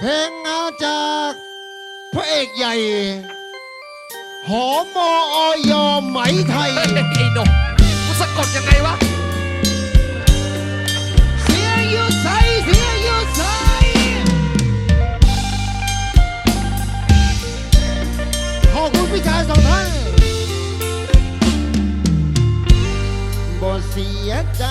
เพลงงาจากพระเอกใหญ่ หอมออยไหมไทยไอ้หนุกูสะกดยังไงวะ เสียอยู่ใเสียอยู่ใสอบคุณพี่ชายสองท่านบ่เสียใจ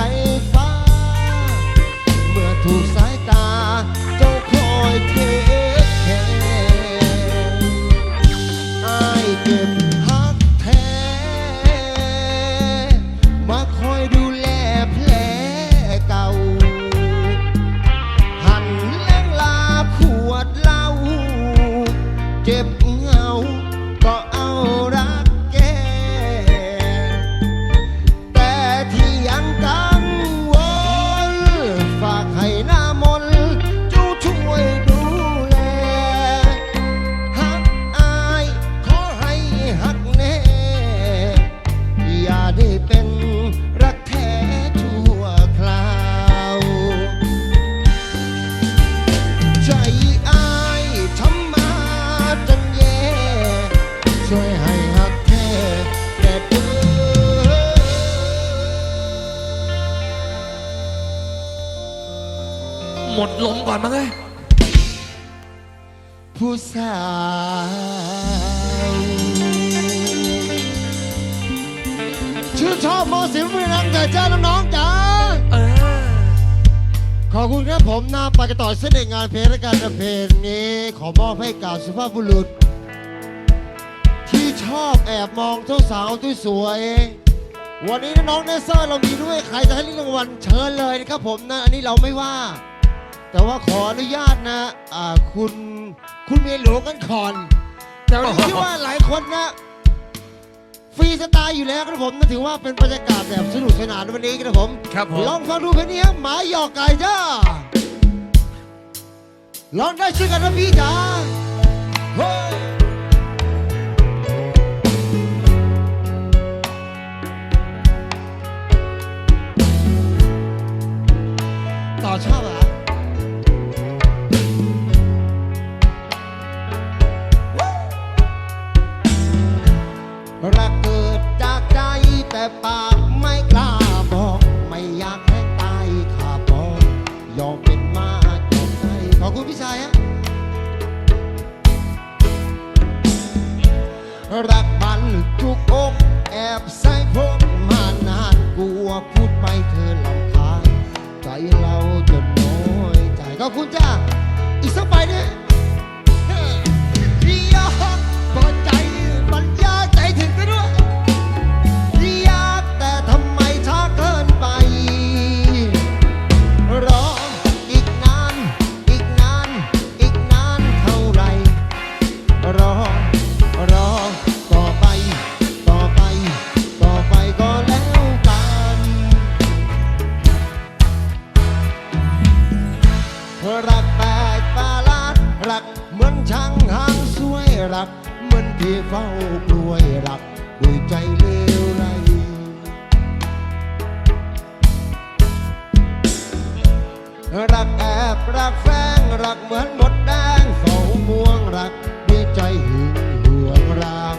caer. ่อนมั้เอ้ยผู้สาวชื่อชอบมอสิบุรีรัมย์เถิจ้าน้องจ๋าเออขอบคุณครับผมนะไปกต่อเส้นเงานเพลงและการเพลงนี้ ขอมอบให้กับสุภาพบุรุษ ที่ชอบแอบมองเจ้าสาวที่สวย วันนี้น้องๆเนเซอร์เรามีด้วยใครจะให้รางวัลเชิญเลยนะครับผมนะ อันนี้เราไม่ว่า แต่ว่าขออนุญาตนะคุณคุณเมียหลวงกันก่อน แต่ผมคิดว่าหลายคนนะ ฟรีสไตล์อยู่แล้วครับผมนะถือว่าเป็นบรรยากาศแบบสนุกสนานวันนี้ครับผม ครับผม ลองฟังดูเพลงนี้หมาหยอกไก่จ้าลองได้ช่วยกันนะพี่จ๋าโฮ้ แต่ปากไม่กล้าบอกไม่อยากให้ตายขาบอกยอมเป็นมาจนใจขอคุณพี่ชายฮะรักบันทุกอกแอบใส่พกมานานกลัวพูดไปเธอลำพานใจเราจะน้อยใจขอคุณจ้าอีกสักไปเนี่ย รักแอบรักแฝงรักเหมือนหมดแดงสองม่วงรักดีใจหึงหวงรัก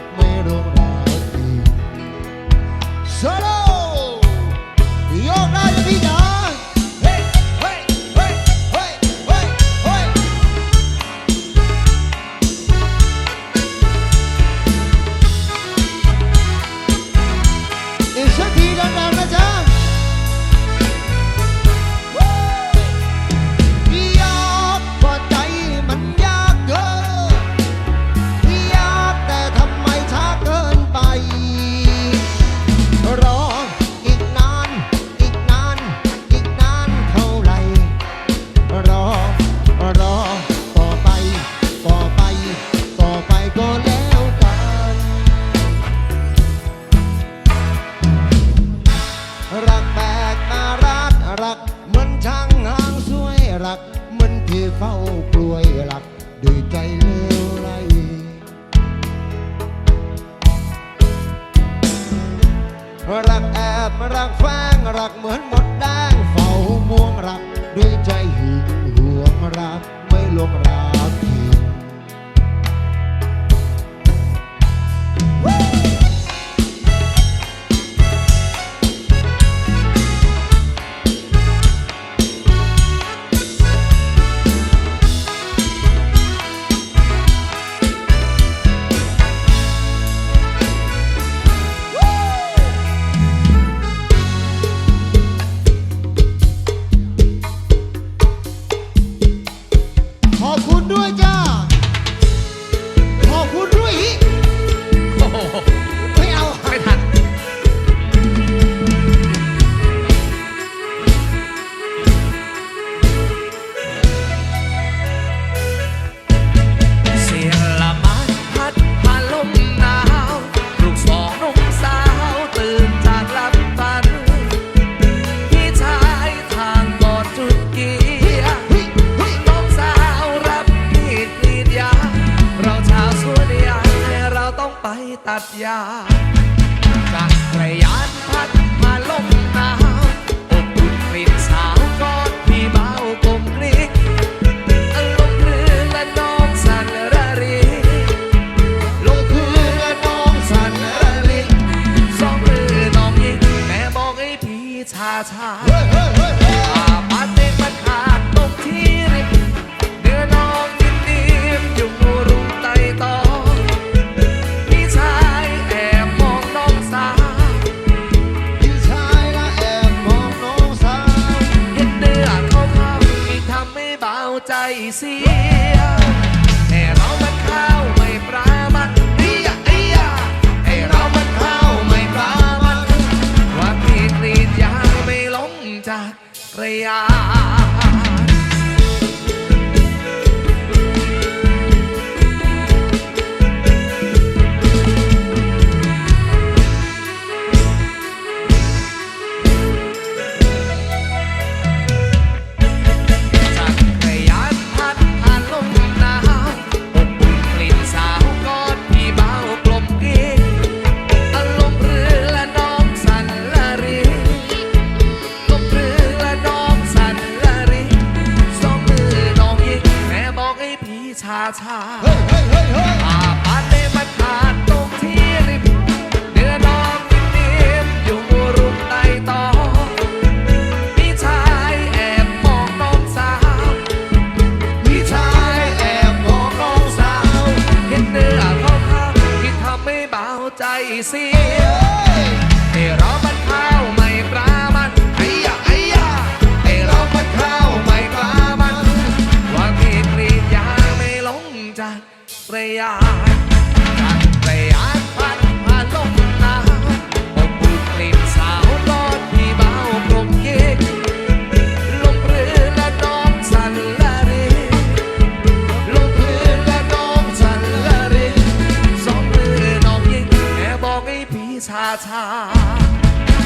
ชา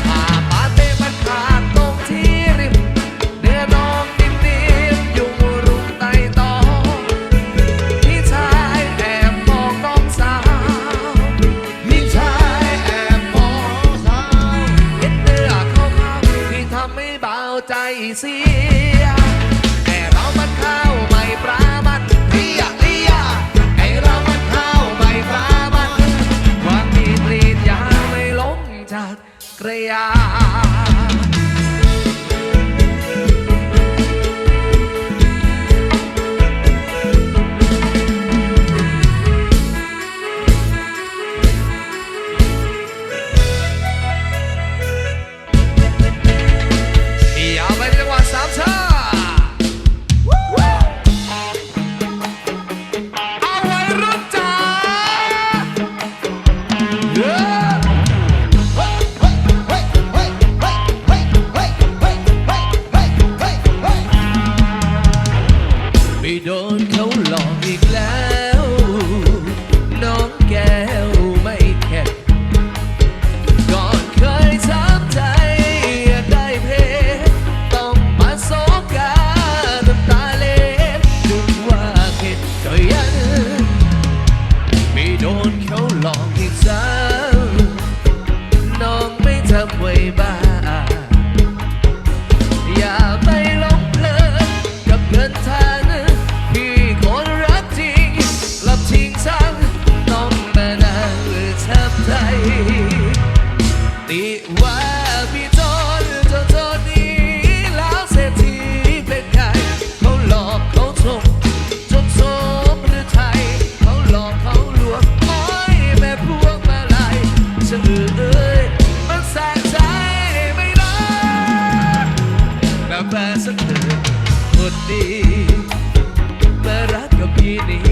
ป่าปาเตมันขาดตรงที่ริมเนื้อน้องดินดินยู่รุมไต่ตอง พี่ชายแอบมองน้องสาวพี่ชายแอบมองสาวเห็นเนื้อเขาเขาที่ทำให้เบาใจเสียแต่เรามันขา yeah ฉัเมันแสนใจไม่ได้แบบแฟนสักเธอคนดีและรักกับพี่นี่